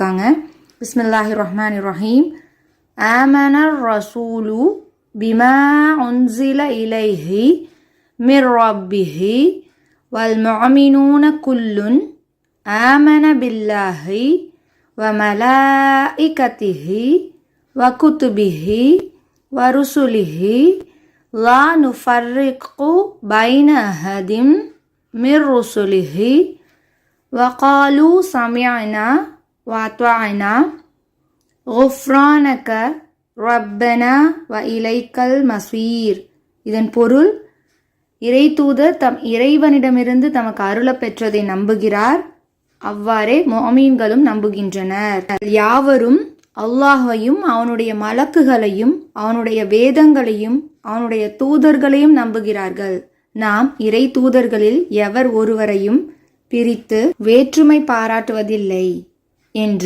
சொல்லியிருக்காங்க பிஸ்மில்லாஹி ரஹ்மான் ரஹீம் ஆமனர் ரசூலு பிமா உன்சில இலைஹி மிர் ரப்பிஹி வல் முஅமினூன குல்லுன் ஆமன பில்லாஹி وملائكته وكتبه ورسله لا نفرق بين أحد من رسله وقالوا سمعنا وأطعنا غفرانك ربنا وإليك المصير இதன் பொருள் இறை தூதர் தம் இறைவனிடமிருந்து தமக்கு அருளப் பெற்றதை நம்புகிறார் அவ்வாறே மோமீன்களும் நம்புகின்றனர் யாவரும் அல்லாஹையும் அவனுடைய மலக்குகளையும் அவனுடைய வேதங்களையும் அவனுடைய தூதர்களையும் நம்புகிறார்கள் நாம் இறை தூதர்களில் எவர் ஒருவரையும் பிரித்து வேற்றுமை பாராட்டுவதில்லை என்று